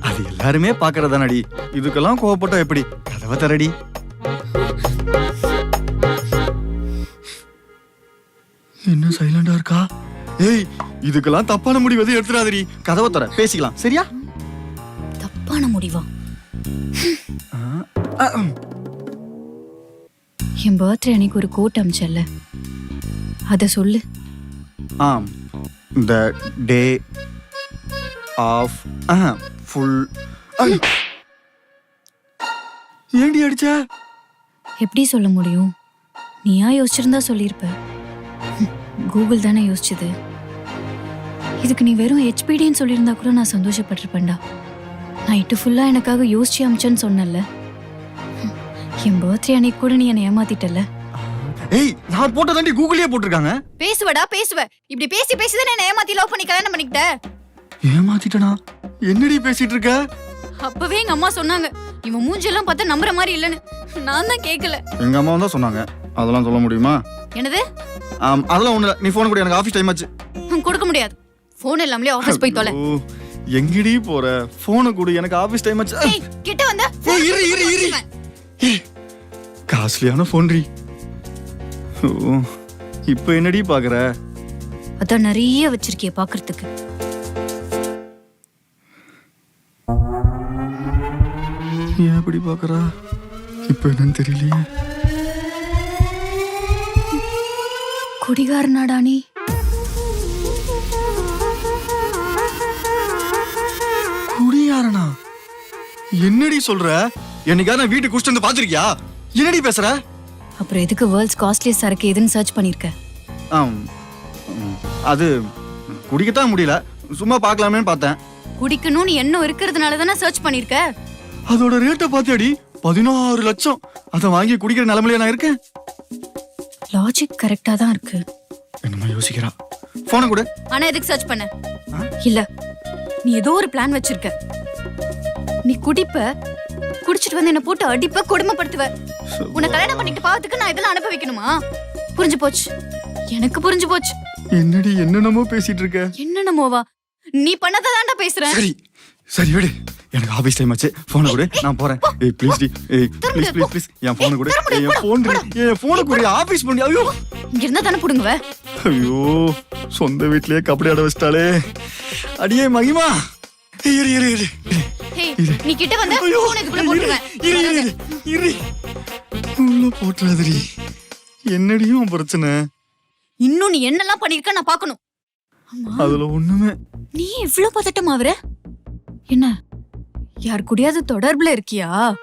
அது எல்லாருமே பாக்குறதானடி இதுக்கெல்லாம் கோவப்பட்டா எப்படி? கதவை தரடி. என்ன சைலண்டா இருக்கா? ஏய் இதுக்கெல்லாம் தப்பான முடிவு எதுவும் எடுத்துடாதடி. கதவை தர பேசிக்கலாம். சரியா? தப்பான முடிவா. என் பர்த்டே அன்னைக்கு ஒரு கோட் அமிச்சல்ல. அத சொல்லு. ஆம். த டே ஆஃப் ஃபுல் ஏண்டி அடிச்ச? எப்படி சொல்ல முடியும்? நீயா யோசிச்சிருந்தா சொல்லியிருப்ப கூகுள் தானே யோசிச்சது. இதுக்கு நீ வெறும் ஹெச்பிடின்னு சொல்லியிருந்தா கூட நான் சந்தோஷப்பட்டிருப்பேன்டா. நைட்டு ஃபுல்லா எனக்காக யோசிச்சு அமிச்சேன்னு சொன்னல என் பர்த்டே அன்னைக்கு கூட நீ என்னை ஏமாத்திட்டல ஏய் நான் போட்டதாண்டி கூகுளே போட்டிருக்காங்க. பேசுவடா பேசுவ. இப்படி பேசி பேசி தான் என்ன ஏமாத்தி லவ் பண்ணி கல்யாணம் பண்ணிக்கிட்ட? ஏமாத்திட்டனா? என்னடி பேசிட்டு இருக்க? அப்பவே எங்க அம்மா சொன்னாங்க. இவன் மூஞ்செல்லாம் பார்த்தா நம்புற மாதிரி இல்லைன்னு. நான் தான் கேட்கல எங்க அம்மா தான் சொன்னாங்க. அதெல்லாம் சொல்ல முடியுமா? என்னது? அதெல்லாம் ஒண்ணு இல்ல. நீ போன் கூட எனக்கு ஆபீஸ் டைம் ஆச்சு. கொடுக்க முடியாது. போன் இல்லாமலே ஆபீஸ் போய் தொலை. எங்கடி போற? போனை கொடு எனக்கு ஆபீஸ் டைம் ஆச்சு. கிட்ட வந்தா. இரு, இரு, இரு. காஸ்ட்லியான போன்ரி ஓ இப்போ என்னடி பாக்குற? அதான் நிறைய வச்சிருக்கிய பாக்குறதுக்கு. ஏன் அப்படி பாக்குறா இப்போ என்னன்னு தெரியலையே. குடிகாரனாடா நீ குடியாரனா? என்னடி சொல்ற? என்னைக்காவது நான் வீட்டுக்கு குடிச்சிட்டு வந்து பாத்திருக்கியா என்னடி பேசுற? அப்புறம் எதுக்கு வேர்ல்ட்ஸ் காஸ்ட்லியஸ்ட் சரக்கு எதுன்னு சர்ச் பண்ணிருக்க? ஆம். அது குடிக்கத்தான் முடியல. சும்மா பார்க்கலாமேன்னு பார்த்தேன். குடிக்கணும்னு எண்ணம் இருக்கிறதுனால தானே சர்ச் பண்ணிருக்க? அதோட ரேட்டை பார்த்தியாடி? பதினாறு லட்சம். அதை வாங்கி குடிக்கிற நிலைமையில நான் இருக்கேன். லாஜிக் கரெக்டா தான் இருக்கு. என்னமா யோசிக்கிறா? போனை கொடு. ஆனா எதுக்கு சர்ச் பண்ண? இல்ல. நீ ஏதோ ஒரு பிளான் வச்சிருக்க. நீ குடிப்ப குடிச்சிட்டு வந்து என்ன போட்டு அடிப்ப கொடுமைப்படுத்துவ. உன்னை கல்யாணம் பண்ணிட்டு பாவத்துக்கு நான் இதெல்லாம் அனுப்ப வைக்கணுமா புரிஞ்சு போச்சு. எனக்கு புரிஞ்சு போச்சு. என்னடி என்னென்னமோ பேசிட்டு இருக்க? என்னென்னமோவா? நீ பண்ணதை தாண்டா பேசுறேன் சரி. சரி விடு. எனக்கு ஆபீஸ் டைம் ஆச்சு. போனை கொடு. நான் போறேன். ஏய் ப்ளீஸ் டி. ஏய் ப்ளீஸ் ப்ளீஸ் ப்ளீஸ் என் போனை கொடு. ஏய், என் போன் என் போனை கொடு. ஆபீஸ் பண்ணி ஐயோ. இங்க இருந்தா தானே புடுங்குவ? ஐயோ சொந்த வீட்லயே கபடி ஆட வச்சிட்டாளே. அடியே மகிமா. இரு இரு இரு. நீ கிட்ட வந்த இரு, போட்டுருவேன் இரு இரு இரு. உள்ள போட்டுறாதடி. என்னடியும் பிரச்சனை? இன்னும் நீ என்னெல்லாம் பண்ணிருக்க நான் பார்க்கணும் அதுல ஒண்ணுமே. நீ இவ்ளோ பதட்டம் ஆகுற என்ன? யார் கூடயாவது தொடர்புல இருக்கியா?